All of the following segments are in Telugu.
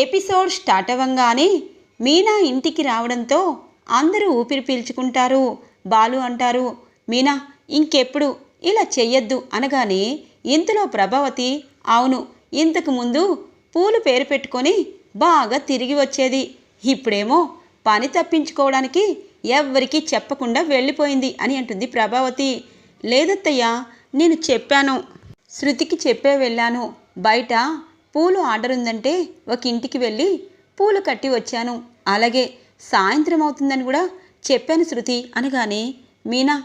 ఎపిసోడ్ స్టార్ట్ అవ్వంగానే మీనా ఇంటికి రావడంతో అందరూ ఊపిరి పీల్చుకుంటారు. బాలు అంటారు మీనా ఇంకెప్పుడు ఇలా చెయ్యొద్దు అనగానే ఇంతలో ప్రభావతి అవును ఇంతకు ముందు పూలు పేరు పెట్టుకొని బాగా తిరిగి వచ్చేది. ఇప్పుడేమో పని తప్పించుకోవడానికి ఎవ్వరికీ చెప్పకుండా వెళ్ళిపోయింది అని అంటుంది ప్రభావతి. లేదత్తయ్య నేను చెప్పాను. శృతికి చెప్పే వెళ్ళాను. బయట పూలు ఆర్డర్ ఉందంటే ఒక ఇంటికి వెళ్ళి పూలు కట్టి వచ్చాను. అలాగే సాయంత్రం అవుతుందని కూడా చెప్పాను శృతి అనగానే మీనా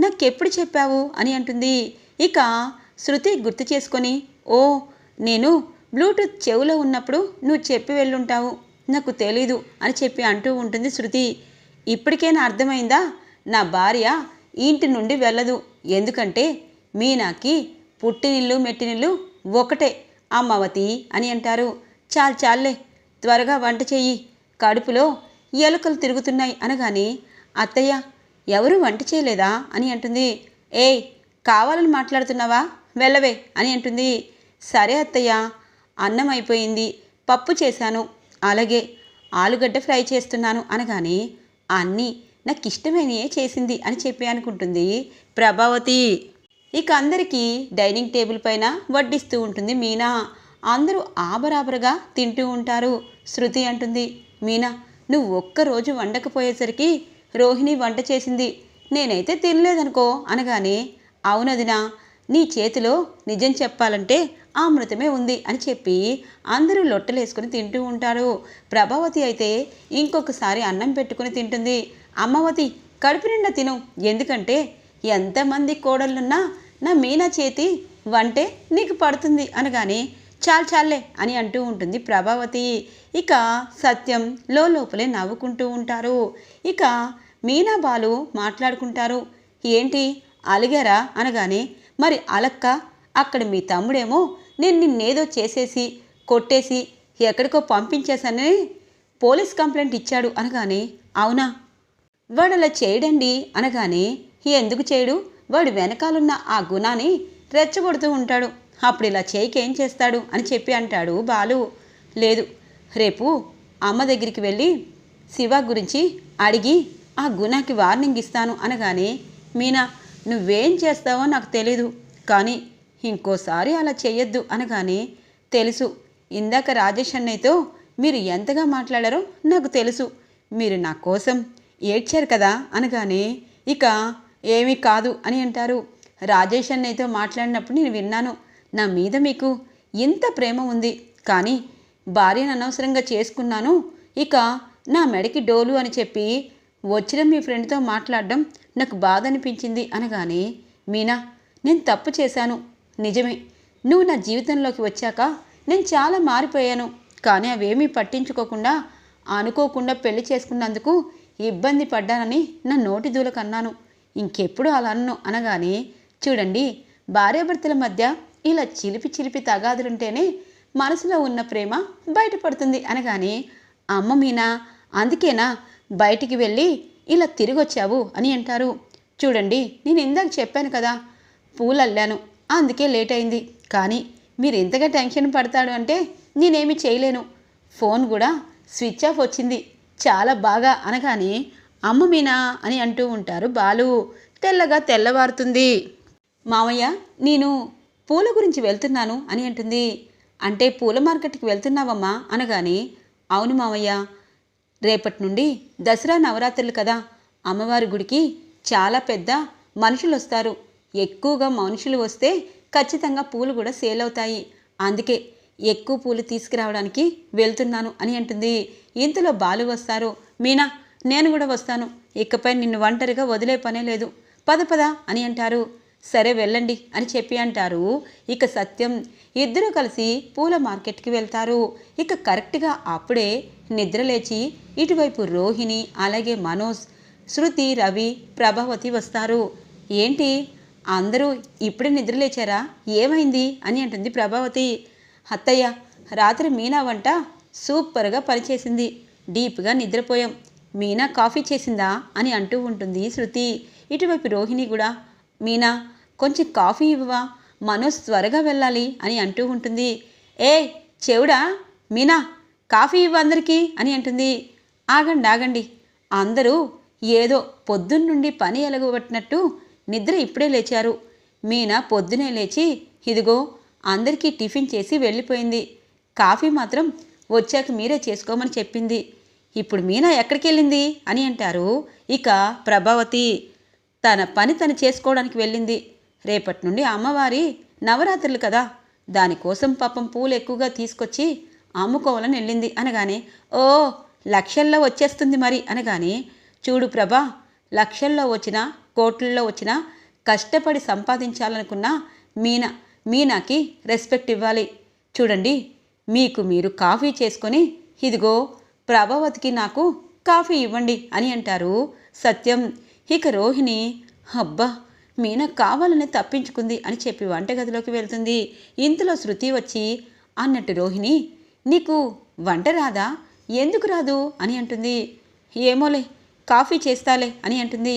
నాకెప్పుడు చెప్పావు? అని అంటుంది. ఇక శృతి గుర్తు చేసుకొని ఓ నేను బ్లూటూత్ చెవులో ఉన్నప్పుడు నువ్వు చెప్పి వెళ్ళుంటావు. నాకు తెలీదు అని చెప్పి అంటూ ఉంటుంది శృతి. ఇప్పటికైనా అర్థమైందా? నా భార్య ఇంటి నుండి వెళ్ళదు. ఎందుకంటే మీనాకి పుట్టినిల్లు మెట్టినిల్లు ఒకటే. అమ్మవతి అని అంటారు. చాలు చాలే త్వరగా వంట చెయ్యి. కడుపులో ఎలుకలు తిరుగుతున్నాయి అనగానే అత్తయ్య ఎవరు వంట చేయలేదా అని అంటుంది. ఏయ్ కావాలని మాట్లాడుతున్నావా? వెళ్ళవే అని అంటుంది. సరే అత్తయ్య అన్నం అయిపోయింది పప్పు చేశాను. అలాగే ఆలుగడ్డ ఫ్రై చేస్తున్నాను అనగానే అన్నీ నాకు ఇష్టమైనయే చేసింది అని చెప్పి అనుకుంటుంది ప్రభావతి. ఇక అందరికీ డైనింగ్ టేబుల్ పైన వడ్డిస్తూ ఉంటుంది మీనా. అందరూ ఆబరాబరగా తింటూ ఉంటారు. శృతి అంటుంది మీనా నువ్వు ఒక్కరోజు వండకపోయేసరికి రోహిణి వంట చేసింది. నేనైతే తినలేదనుకో అనగానే అవునదినా నీ చేతిలో నిజం చెప్పాలంటే అమృతమే ఉంది అని చెప్పి అందరూ లొట్టలేసుకుని తింటూ ఉంటారు. ప్రభావతి అయితే ఇంకొకసారి అన్నం పెట్టుకుని తింటుంది. అమ్మవతి కడుపు నిండా తిను. ఎందుకంటే ఎంతమంది కోడళ్ళున్నా నా మీనా చేతి వంటే నీకు పడుతుంది అనగానే చాలు చాలే అని అంటూ ఉంటుంది ప్రభావతి. ఇక సత్యం లోపలే నవ్వుకుంటూ ఉంటారు. ఇక మీనా బాలు మాట్లాడుకుంటారు. ఏంటి? అలిగారా? అనగానే మరి అలక్క అక్కడ మీ తమ్ముడేమో నేను నిన్నేదో చేసేసి కొట్టేసి ఎక్కడికో పంపించేశానని పోలీస్ కంప్లైంట్ ఇచ్చాడు అనగానే అవునా? వాడు అలా చేయడండి అనగానే ఎందుకు చేయడు? వాడు వెనకాలన్న ఆ గుణాన్ని రెచ్చగొడుతూ ఉంటాడు. అప్పుడు ఇలా చేయకి ఏం చేస్తాడు అని చెప్పి అంటాడు బాలు. లేదు రేపు అమ్మ దగ్గరికి వెళ్ళి శివ గురించి అడిగి ఆ గుణాకి వార్నింగ్ ఇస్తాను అనగానే మీనా నువ్వేం చేస్తావో నాకు తెలీదు కానీ ఇంకోసారి అలా చేయొద్దు అనగానే తెలుసు ఇందాక రాజేష్ అన్నయ్యతో మీరు ఎంతగా మాట్లాడారో నాకు తెలుసు మీరు నా కోసం ఏడ్చారు కదా అనగానే ఇక ఏమీ కాదు అని అంటారు. రాజేష్ అన్నయ్యతో మాట్లాడినప్పుడు నేను విన్నాను నా మీద మీకు ఇంత ప్రేమ ఉంది కానీ భార్యను అనవసరంగా చేసుకున్నాను ఇక నా మెడకి డోలు అని చెప్పి వచ్చిన మీ ఫ్రెండ్తో మాట్లాడడం నాకు బాధ అనిపించింది అనగానే మీనా నేను తప్పు చేశాను నిజమే. నువ్వు నా జీవితంలోకి వచ్చాక నేను చాలా మారిపోయాను కానీ అవేమీ పట్టించుకోకుండా అనుకోకుండా పెళ్ళి చేసుకున్నందుకు ఇబ్బంది పడ్డానని నా నోటి దూలకన్నాను ఇంకెప్పుడు అలా అన్ను అనగానే చూడండి భార్యాభర్తల మధ్య ఇలా చిలిపి చిలిపి తగాదులుంటేనే మనసులో ఉన్న ప్రేమ బయటపడుతుంది అనగానే అమ్మ మీనా అందుకేనా బయటికి వెళ్ళి ఇలా తిరిగొచ్చావు అని అంటారు. చూడండి నేను ఇందాక చెప్పాను కదా పూలు అల్లాను అందుకే లేట్ అయింది కానీ మీరు ఇంతగా టెన్షన్ పడతాడు అంటే నేనేమి చేయలేను. ఫోన్ కూడా స్విచ్ ఆఫ్ వచ్చింది చాలా బాగా అనగానే అమ్మ మీనా అని అంటూ ఉంటారు. బాలు తెల్లగా తెల్లవారుతుంది. మామయ్య నేను పూల గురించి వెళ్తున్నాను అని అంటుంది. అంటే పూల మార్కెట్కి వెళ్తున్నావమ్మా అనగానే అవును మామయ్య రేపటి నుండి దసరా నవరాత్రులు కదా. అమ్మవారి గుడికి చాలా పెద్ద మనుషులు వస్తారు ఎక్కువగా మనుషులు వస్తే ఖచ్చితంగా పూలు కూడా సేల్ అవుతాయి. అందుకే ఎక్కువ పూలు తీసుకురావడానికి వెళ్తున్నాను అని అంటుంది. ఇంతలో బాలు వస్తారు. మీనా నేను కూడా వస్తాను. ఇకపై నిన్ను ఒంటరిగా వదిలే పనే లేదు. పద పద అని అంటారు. సరే వెళ్ళండి అని చెప్పి అంటారు. ఇక సత్యం ఇద్దరూ కలిసి పూల మార్కెట్కి వెళ్తారు. ఇక కరెక్ట్గా అప్పుడే నిద్రలేచి ఇటువైపు రోహిణి అలాగే మనోజ్ శృతి రవి ప్రభావతి వస్తారు. ఏంటి? అందరూ ఇప్పుడే నిద్రలేచారా ఏమైంది? అని అంటుంది ప్రభావతి. అత్తయ్య రాత్రి మీనా వంట సూపర్గా పనిచేసింది. డీప్గా నిద్రపోయాం. మీనా కాఫీ చేసిందా అని అంటూ ఉంటుంది శృతి. ఇటువైపు రోహిణి కూడా మీనా కొంచెం కాఫీ ఇవ్వవా? మనోజ్ త్వరగా వెళ్ళాలి అని అంటూ ఉంటుంది. ఏ చెవుడా? మీనా కాఫీ ఇవ్వ అందరికీ అని అంటుంది. ఆగండి ఆగండి. అందరూ ఏదో పొద్దున్నుండి పని ఎలగబట్టినట్టు నిద్ర ఇప్పుడే లేచారు. మీనా పొద్దునే లేచి ఇదిగో అందరికీ టిఫిన్ చేసి వెళ్ళిపోయింది. కాఫీ మాత్రం వచ్చాక మీరే చేసుకోమని చెప్పింది. ఇప్పుడు మీనా ఎక్కడికి వెళ్ళింది అని అంటారు. ఇక ప్రభావతి తన పని తను చేసుకోవడానికి వెళ్ళింది. రేపటి నుండి అమ్మవారి నవరాత్రులు కదా. దానికోసం పాపం పూలు ఎక్కువగా తీసుకొచ్చి అమ్ముకోవాలని వెళ్ళింది అనగానే ఓ లక్షల్లో వచ్చేస్తుంది మరి అనగానే చూడు ప్రభా లక్షల్లో వచ్చినా కోట్లలో వచ్చినా కష్టపడి సంపాదించాలనుకున్న మీనా మీనాకి రెస్పెక్ట్ ఇవ్వాలి. చూడండి మీకు మీరు కాఫీ చేసుకొని ఇదిగో ప్రభావతికి నాకు కాఫీ ఇవ్వండి అని అంటారు. సత్యం ఇక రోహిణి అబ్బా మీనా కావాలని తప్పించుకుంది అని చెప్పి వంటగదిలోకి వెళ్తుంది. ఇంతలో శృతి వచ్చి అన్నట్టు రోహిణి నీకు వంట రాదా? ఎందుకు రాదు? అని అంటుంది. ఏమోలే కాఫీ చేస్తాలే అని అంటుంది.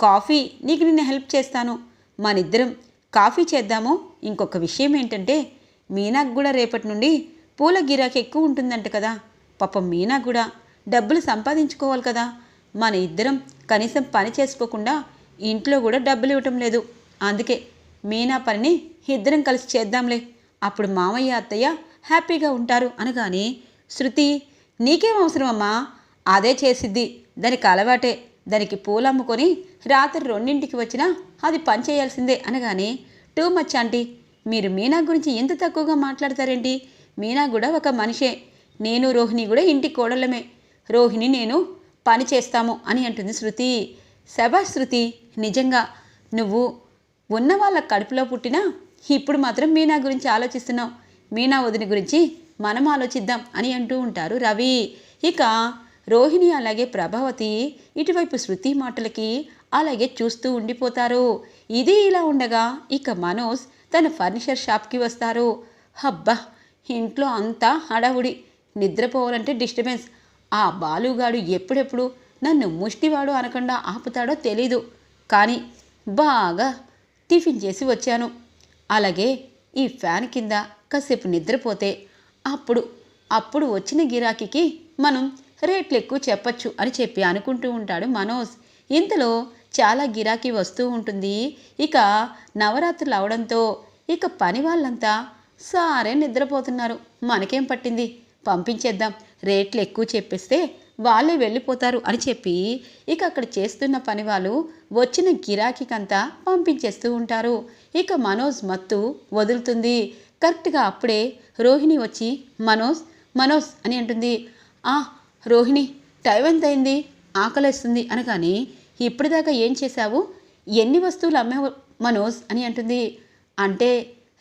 కాఫీ నీకు నేను హెల్ప్ చేస్తాను. మనిద్దరం కాఫీ చేద్దాము. ఇంకొక విషయం ఏంటంటే మీనాకు కూడా రేపటి నుండి పూల గిరాకీ ఎక్కువ ఉంటుందంట కదా. పాపం మీనా కూడా డబ్బులు సంపాదించుకోవాలి కదా. మన ఇద్దరం కనీసం పని చేసుకోకుండా ఇంట్లో కూడా డబ్బులు ఇవ్వటం లేదు. అందుకే మీనా పనిని ఇద్దరం కలిసి చేద్దాంలే. అప్పుడు మామయ్య అత్తయ్య హ్యాపీగా ఉంటారు అనగానే శృతి నీకేం అవసరమమ్మా అదే చేసిద్ది. దానికి అలవాటే. దానికి పూలు అమ్ముకొని రాత్రి రెండింటికి వచ్చినా అది పని చేయాల్సిందే అనగానే టూ మచ్ ఆంటీ మీరు మీనా గురించి ఎంత తక్కువగా మాట్లాడతారేంటి? మీనా కూడా ఒక మనిషే. నేను రోహిణి కూడా ఇంటి కోడలమే రోహిణి నేను పని చేస్తాము అని అంటుంది శృతి. శభా శృతి నిజంగా నువ్వు ఉన్న వాళ్ళ కడుపులో పుట్టినా ఇప్పుడు మాత్రం మీనా గురించి ఆలోచిస్తున్నావు. మీనా వదిన గురించి మనం ఆలోచిద్దాం అని అంటూ ఉంటారు రవి. ఇక రోహిణి అలాగే ప్రభావతి ఇటువైపు శృతి మాటలకి అలాగే చూస్తూ ఉండిపోతారు. ఇది ఇలా ఉండగా ఇక మనోజ్ తన ఫర్నిచర్ షాప్కి వస్తారు. హబ్బా ఇంట్లో అంతా హడావుడి. నిద్రపోవాలంటే డిస్టర్బెన్స్. ఆ బాలుగాడు ఎప్పుడెప్పుడు నన్ను ముష్టివాడు అనకుండా ఆపుతాడో తెలీదు. కానీ బాగా టిఫిన్ చేసి వచ్చాను. అలాగే ఈ ఫ్యాన్ కింద కాసేపు నిద్రపోతే అప్పుడు అప్పుడు వచ్చిన గిరాకీకి మనం రేట్లు ఎక్కువ చెప్పచ్చు అని చెప్పి అనుకుంటూ ఉంటాడు మనోజ్. ఇంతలో చాలా గిరాకీ వస్తూ ఉంటుంది. ఇక నవరాత్రులు అవడంతో ఇక పని వాళ్ళంతా సారే నిద్రపోతున్నారు. మనకేం పట్టింది? పంపించేద్దాం. రేట్లు ఎక్కువ చెప్పేస్తే వాళ్ళే వెళ్ళిపోతారు అని చెప్పి ఇక అక్కడ చేస్తున్న పని వాళ్ళు వచ్చిన గిరాకీకంతా పంపించేస్తూ ఉంటారు. ఇక మనోజ్ మత్తు వదులుతుంది. కరెక్ట్గా అప్పుడే రోహిణి వచ్చి మనోజ్ మనోజ్ అని అంటుంది. ఆ రోహిణి టైం ఎంత అయింది ఆకలేస్తుంది అనగానే ఇప్పటిదాకా ఏం చేశావు? ఎన్ని వస్తువులు అమ్మావు మనోజ్? అని అంటుంది. అంటే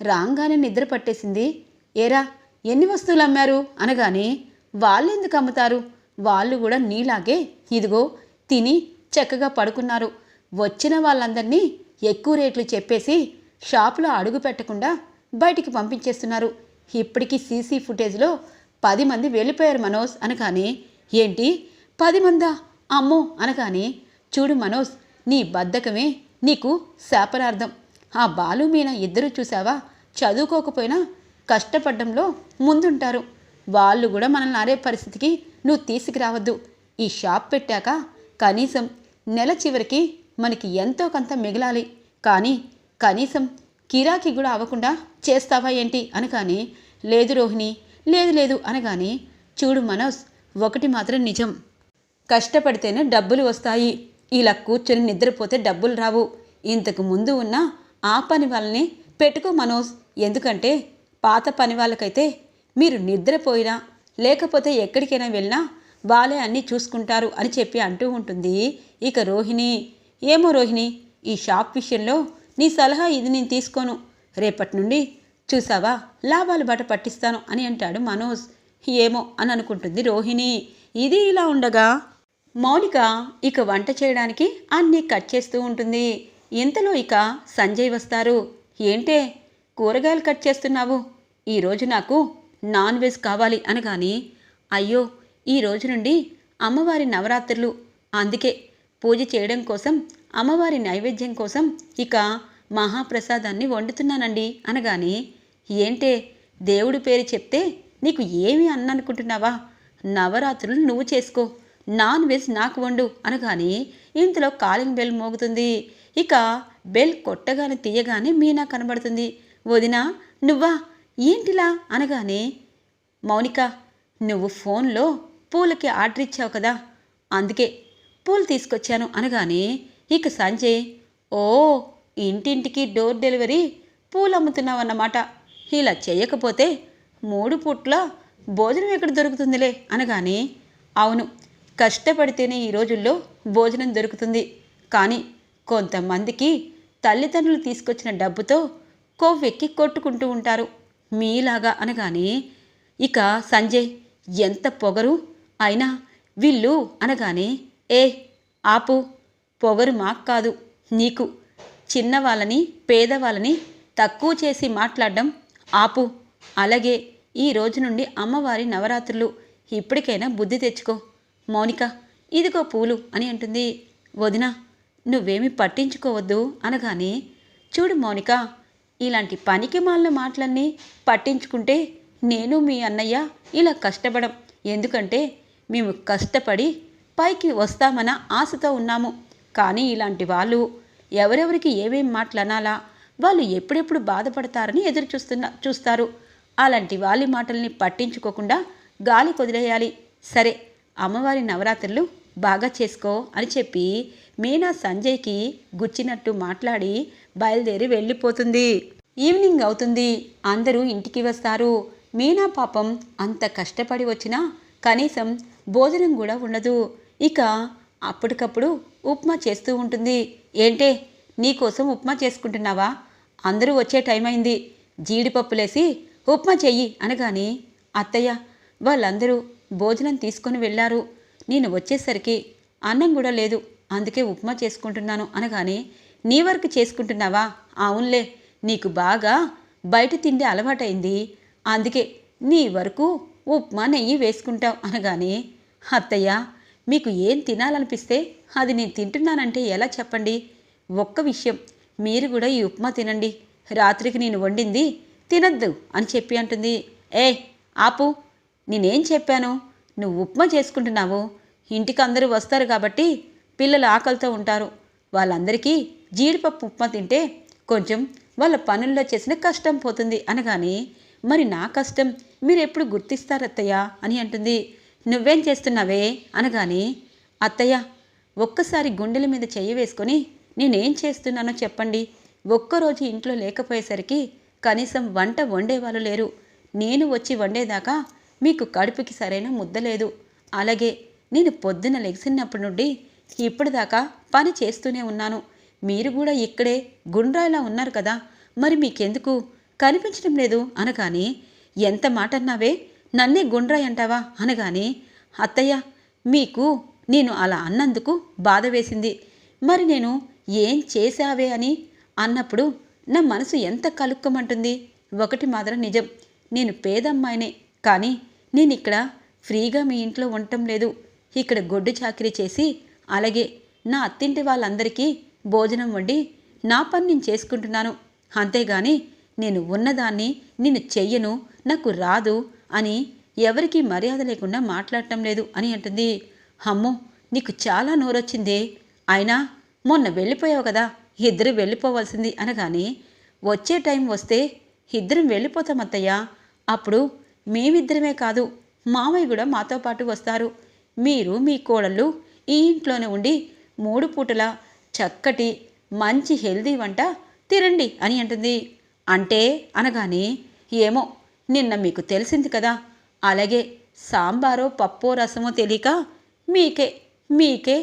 రాంగానే నిద్ర పట్టేసింది. ఏరా ఎన్ని వస్తువులు అమ్మారు? అనగానే వాళ్ళు ఎందుకు అమ్ముతారు? వాళ్ళు కూడా నీలాగే ఇదిగో తిని చక్కగా పడుకున్నారు. వచ్చిన వాళ్ళందరినీ ఎక్కువ రేట్లు చెప్పేసి షాపులో అడుగు పెట్టకుండా బయటికి పంపించేస్తున్నారు. ఇప్పటికీ సీసీ ఫుటేజ్లో పది మంది వెళ్ళిపోయారు మనోజ్ అనగానే ఏంటి? పది మందా? అమ్మో! అనగానే చూడు మనోజ్ నీ బద్ధకమే నీకు శాపనార్థం. ఆ బాలు మీన ఇద్దరు చూసావా? చదువుకోకపోయినా కష్టపడడంలో ముందుంటారు. వాళ్ళు కూడా మనల్ని ఆడే పరిస్థితికి నువ్వు తీసుకురావద్దు. ఈ షాప్ పెట్టాక కనీసం నెల చివరికి మనకి ఎంతో కొంత మిగలాలి. కానీ కనీసం కిరాకి కూడా అవ్వకుండా చేస్తావా ఏంటి అనగాని లేదు రోహిణి లేదు లేదు అనగాని చూడు మనోజ్ ఒకటి మాత్రం నిజం. కష్టపడితేనే డబ్బులు వస్తాయి. ఇలా కూర్చొని నిద్రపోతే డబ్బులు రావు. ఇంతకు ముందు ఉన్న ఆ పని వాళ్ళని పెట్టుకో మనోజ్. ఎందుకంటే పాత పని వాళ్ళకైతే మీరు నిద్రపోయినా లేకపోతే ఎక్కడికైనా వెళ్ళినా వాళ్ళే అన్నీ చూసుకుంటారు అని చెప్పి అంటూ ఉంటుంది. ఇక రోహిణి ఏమో రోహిణి ఈ షాప్ విషయంలో నీ సలహా ఇది నేను తీసుకోను. రేపటి నుండి చూసావా? లాభాలు బట పట్టిస్తాను అని అంటాడు మనోజ్. ఏమో అని అనుకుంటుంది రోహిణి. ఇది ఇలా ఉండగా మౌనిక ఇక వంట చేయడానికి అన్నీ కట్ చేస్తూ ఉంటుంది. ఇంతలో ఇక సంజయ్ వస్తారు. ఏంటే? కూరగాయలు కట్ చేస్తున్నావు. ఈరోజు నాకు నాన్ వెజ్ కావాలి అనగాని అయ్యో ఈ రోజు నుండి అమ్మవారి నవరాత్రులు. అందుకే పూజ చేయడం కోసం అమ్మవారి నైవేద్యం కోసం ఇక మహాప్రసాదాన్ని వండుతున్నానండి అనగాని ఏంటే దేవుడి పేరు చెప్తే నీకు ఏమి అన్ననుకుంటున్నావా? నవరాత్రులు నువ్వు చేసుకో. నాన్ వెజ్ నాకు వండు అనగాని ఇంతలో కాలింగ్ బెల్ మోగుతుంది. ఇక బెల్ కొట్టగానే తీయగానే మీనా కనబడుతుంది. వదినా నువ్వా? ఏంటిలా? అనగానే మౌనిక నువ్వు ఫోన్లో పూలకి ఆర్డర్ ఇచ్చావు కదా అందుకే పూలు తీసుకొచ్చాను అనగానే ఇక సంజయ్ ఓ ఇంటింటికి డోర్ డెలివరీ పూలు అమ్ముతున్నావు అన్నమాట ఇలా చేయకపోతే మూడు పూట్ల భోజనం ఎక్కడ దొరుకుతుందిలే అనగానే అవును కష్టపడితేనే ఈ రోజుల్లో భోజనం దొరుకుతుంది. కానీ కొంతమందికి తల్లిదండ్రులు తీసుకొచ్చిన డబ్బుతో కొవ్వెక్కి కొట్టుకుంటూ ఉంటారు. మీలాగా అనగానే ఇక సంజయ్ ఎంత పొగరు అయినా వీళ్ళు అనగానే ఏ ఆపు పొగరు మాకు కాదు నీకు. చిన్నవాళ్ళని పేదవాళ్ళని తక్కువ చేసి మాట్లాడడం ఆపు. అలాగే ఈ రోజు నుండి అమ్మవారి నవరాత్రులు. ఇప్పటికైనా బుద్ధి తెచ్చుకో. మౌనిక ఇదిగో పూలు అని అంటుంది. వదిన నువ్వేమి పట్టించుకోవద్దు అనగానే చూడు మౌనిక ఇలాంటి పనికి మాలిన మాటలన్నీ పట్టించుకుంటే నేను మీ అన్నయ్య ఇలా కష్టపడం. ఎందుకంటే మేము కష్టపడి పైకి వస్తామన్న ఆశతో ఉన్నాము. కానీ ఇలాంటి వాళ్ళు ఎవరెవరికి ఏమేం మాటలు అనాలా వాళ్ళు ఎప్పుడెప్పుడు బాధపడతారని ఎదురు చూస్తున్న చూస్తారు. అలాంటి వాళ్ళ మాటల్ని పట్టించుకోకుండా గాలి కొదిలేయాలి. సరే అమ్మవారి నవరాత్రులు బాగా చేసుకో అని చెప్పి మీనా సంజయ్కి గుచ్చినట్టు మాట్లాడి బయలుదేరి వెళ్ళిపోతుంది. ఈవినింగ్ అవుతుంది. అందరూ ఇంటికి వస్తారు. మీనా పాపం అంత కష్టపడి వచ్చినా కనీసం భోజనం కూడా ఉండదు. ఇక అప్పటికప్పుడు ఉప్మా చేస్తూ ఉంటుంది. ఏంటే నీకోసం ఉప్మా చేసుకుంటున్నావా? అందరూ వచ్చే టైం అయింది. జీడిపప్పులేసి ఉప్మా చెయ్యి అనగానే అత్తయ్య వాళ్ళందరూ భోజనం తీసుకొని వెళ్ళారు. నేను వచ్చేసరికి అన్నం కూడా లేదు. అందుకే ఉప్మా చేసుకుంటున్నాను అనగానే నీ వర్క్ చేసుకుంటున్నావా? అవునులే నీకు బాగా బయట తిండి అలవాటైంది. అందుకే నీ వరకు ఉప్మా నెయ్యి వేసుకుంటావు అనగానే అత్తయ్య మీకు ఏం తినాలనిపిస్తే అది నేను తింటున్నానంటే ఎలా చెప్పండి? ఒక్క విషయం మీరు కూడా ఈ ఉప్మా తినండి. రాత్రికి నేను వండింది తినద్దు అని చెప్పి అంటుంది. ఏ ఆపు నేనేం చెప్పాను? నువ్వు ఉప్మా చేసుకుంటున్నావు. ఇంటికి అందరూ వస్తారు కాబట్టి పిల్లలు ఆకలితో ఉంటారు. వాళ్ళందరికీ జీడిపప్పు ఉప్మా తింటే కొంచెం వాళ్ళ పనుల్లో చేసిన కష్టం పోతుంది అనగానే మరి నా కష్టం? మీరు ఎప్పుడు గుర్తిస్తారత్తయ్య అని అంటుంది. నువ్వేం చేస్తున్నావే? అనగానే అత్తయ్య ఒక్కసారి గుండెల మీద చెయ్యి వేసుకొని నేనేం చేస్తున్నానో చెప్పండి. ఒక్కరోజు ఇంట్లో లేకపోయేసరికి కనీసం వంట వండేవాళ్ళు లేరు. నేను వచ్చి వండేదాకా మీకు కడుపుకి సరైన ముద్ద లేదు. అలాగే నేను పొద్దున లెగిసినప్పటి నుండి ఇప్పటిదాకా పని చేస్తూనే ఉన్నాను. మీరు కూడా ఇక్కడే గుండ్రాయిలా ఉన్నారు కదా. మరి మీకెందుకు? కనిపించడం లేదు అనగానే ఎంత మాట అన్నావే నన్నే గుండ్రాయి అంటావా? అనగానే అత్తయ్య మీకు నేను అలా అన్నందుకు బాధ వేసింది. మరి నేను ఏం చేశావే అని అన్నప్పుడు నా మనసు ఎంత కలుక్కమంటుంది? ఒకటి మాత్రం నిజం. నేను పేదమ్మాయినే కానీ నేను ఇక్కడ ఫ్రీగా మీ ఇంట్లో ఉండటం లేదు. ఇక్కడ గొడ్డు చాకరీ చేసి అలాగే నా అత్తింటి వాళ్ళందరికీ భోజనం వండి నా పని నేను చేసుకుంటున్నాను. అంతేగాని నేను ఉన్నదాన్ని నేను చెయ్యను నాకు రాదు అని ఎవరికీ మర్యాద లేకుండా మాట్లాడటం లేదు అని అంటుంది. అమ్మో నీకు చాలా నోరొచ్చిందే. అయినా మొన్న వెళ్ళిపోయావు కదా ఇద్దరు వెళ్ళిపోవాల్సింది అనగానే వచ్చే టైం వస్తే ఇద్దరం వెళ్ళిపోతాం అత్తయ్య. అప్పుడు మేమిద్దరమే కాదు మామయ్య కూడా మాతో పాటు వస్తారు. మీరు మీ కోడళ్ళు ఈ ఇంట్లోనే ఉండి మూడు పూటల చక్కటి మంచి హెల్దీ వంట తిరండి అని అంటుంది. అంటే అనగానే ఏమో నిన్న మీకు తెలిసింది కదా. అలాగే సాంబారో పప్పో రసమో తెలియక మీకే మీకే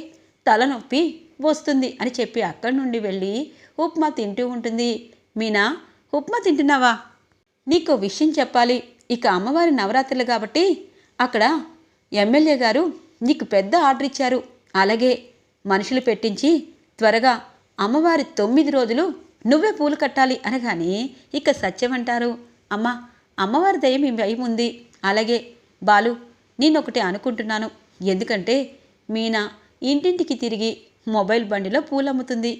తలనొప్పి వస్తుంది అని చెప్పి అక్కడి నుండి వెళ్ళి ఉప్మా తింటూ ఉంటుంది. మీనా ఉప్మా తింటున్నావా? నీకు విషయం చెప్పాలి. ఇక అమ్మవారి నవరాత్రులు కాబట్టి అక్కడ ఎమ్మెల్యే గారు నీకు పెద్ద ఆర్డర్ ఇచ్చారు. అలాగే మనుషులు పెట్టించి త్వరగా అమ్మవారి తొమ్మిది రోజులు నువ్వే పూలు కట్టాలి అనగానే ఇక సత్యం అంటారు. అమ్మ అమ్మవారి దయ మీ భయం ఉంది. అలాగే బాలు నేనొకటి అనుకుంటున్నాను. ఎందుకంటే మీనా ఇంటింటికి తిరిగి మొబైల్ బండిలో పూలు అమ్ముతుంది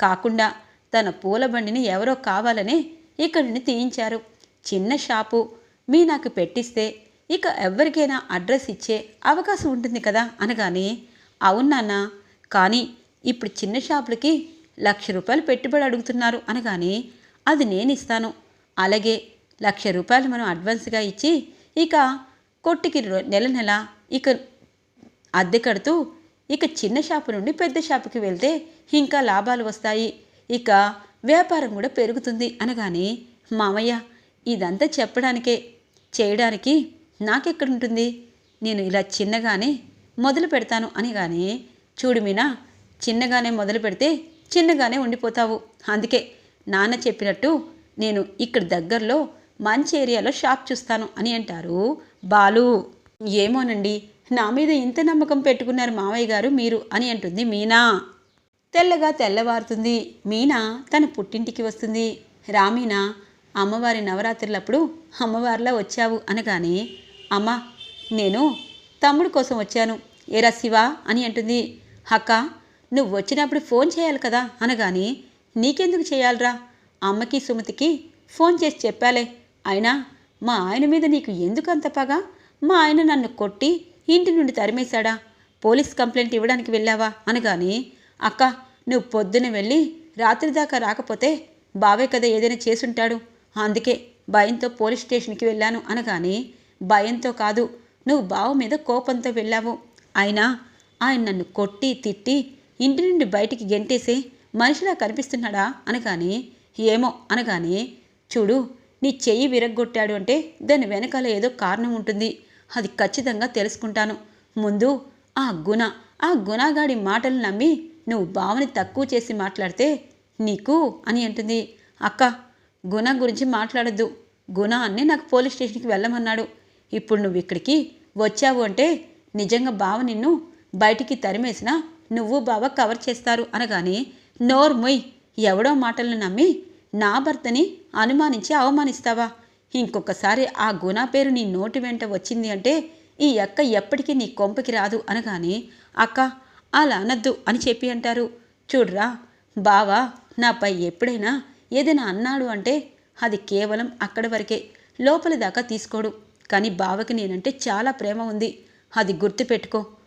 కాకుండా తన పూల బండిని ఎవరో కావాలనే ఇక్కడిని తీయించారు. చిన్న షాపు మీ నాకు పెట్టిస్తే ఇక ఎవరికైనా అడ్రస్ ఇచ్చే అవకాశం ఉంటుంది కదా అనగానే అవును కానీ ఇప్పుడు చిన్న షాపులకి లక్ష రూపాయలు పెట్టుబడి అడుగుతున్నారు అనగానే అది నేను ఇస్తాను అలాగే లక్ష రూపాయలు మనం అడ్వాన్స్గా ఇచ్చి ఇక కొట్టుకి నెల నెల ఇక అద్దె కడుతూ ఇక చిన్న షాపు నుండి పెద్ద షాపుకి వెళ్తే ఇంకా లాభాలు వస్తాయి. ఇక వ్యాపారం కూడా పెరుగుతుంది అనగానే మామయ్య ఇదంతా చెప్పడానికే చేయడానికి నాకెక్కడుంటుంది? నేను ఇలా చిన్నగానే మొదలు పెడతాను అనగానే చూడు మీనా చిన్నగానే మొదలు పెడితే చిన్నగానే ఉండిపోతావు. అందుకే నాన్న చెప్పినట్టు నేను ఇక్కడ దగ్గరలో మంచి ఏరియాలో షాప్ చూస్తాను అని అంటారు బాలు. ఏమోనండి నా మీద ఇంత నమ్మకం పెట్టుకున్నారు మావయ్య గారు మీరు అని అంటుంది మీనా. తెల్లగా తెల్లవారుతుంది. మీనా తన పుట్టింటికి వస్తుంది. రామీనా అమ్మవారి నవరాత్రులప్పుడు అమ్మవారిలా వచ్చావు అనగానే అమ్మ నేను తమ్ముడు కోసం వచ్చాను. ఏరా శివ అని అంటుంది. అక్క నువ్వు వచ్చినప్పుడు ఫోన్ చేయాలి కదా అనగానే నీకెందుకు చేయాలరా? అమ్మకి సుమతికి ఫోన్ చేసి చెప్పాలే. అయినా మా ఆయన మీద నీకు ఎందుకు అంత పగ? మా ఆయన నన్ను కొట్టి ఇంటి నుండి తరిమేశాడా? పోలీస్ కంప్లైంట్ ఇవ్వడానికి వెళ్ళావా? అనగానే అక్క నువ్వు పొద్దున వెళ్ళి రాత్రి దాకా రాకపోతే బావే కదా ఏదైనా చేసుంటాడు. అందుకే భయంతో పోలీస్ స్టేషన్కి వెళ్ళాను. అనగానే భయంతో కాదు నువ్వు బావ మీద కోపంతో వెళ్ళావు. అయినా ఆయన నన్ను కొట్టి తిట్టి ఇంటి నుండి బయటికి గెంటేసి మనిషిలా కనిపిస్తున్నాడా? అనగానే ఏమో అనగానే చూడు నీ చెయ్యి విరగ్గొట్టాడు అంటే దాని వెనకాల ఏదో కారణం ఉంటుంది. అది ఖచ్చితంగా తెలుసుకుంటాను. ముందు ఆ గుణ ఆ గుణగాడి మాటలు నమ్మి నువ్వు బావని తక్కువ చేసి మాట్లాడితే నీకు అని అంటుంది. అక్క గుణ గురించి మాట్లాడద్దు. గుణ అన్నీ నాకు పోలీస్ స్టేషన్కి వెళ్ళమన్నాడు. ఇప్పుడు నువ్వు ఇక్కడికి వచ్చావు అంటే నిజంగా బావ నిన్ను బయటికి తరిమేసినా నువ్వు బావ కవర్ చేస్తారు అనగానే నోర్మొయ్ ఎవడో మాటలను నమ్మి నా భర్తని అనుమానించి అవమానిస్తావా? ఇంకొకసారి ఆ గుణ పేరు నీ నోటి వెంట వచ్చింది అంటే ఈ అక్క ఎప్పటికీ నీ కొంపకి రాదు అనగానే అక్క అలా అనద్దు అని చెప్పి అంటారు. చూడ్రా బావా నాపై ఎప్పుడైనా ఏదైనా అన్నాడు అంటే అది కేవలం అక్కడి వరకే లోపలి దాకా తీసుకోడు. కానీ బావకి నేనంటే చాలా ప్రేమ ఉంది. అది గుర్తుపెట్టుకో.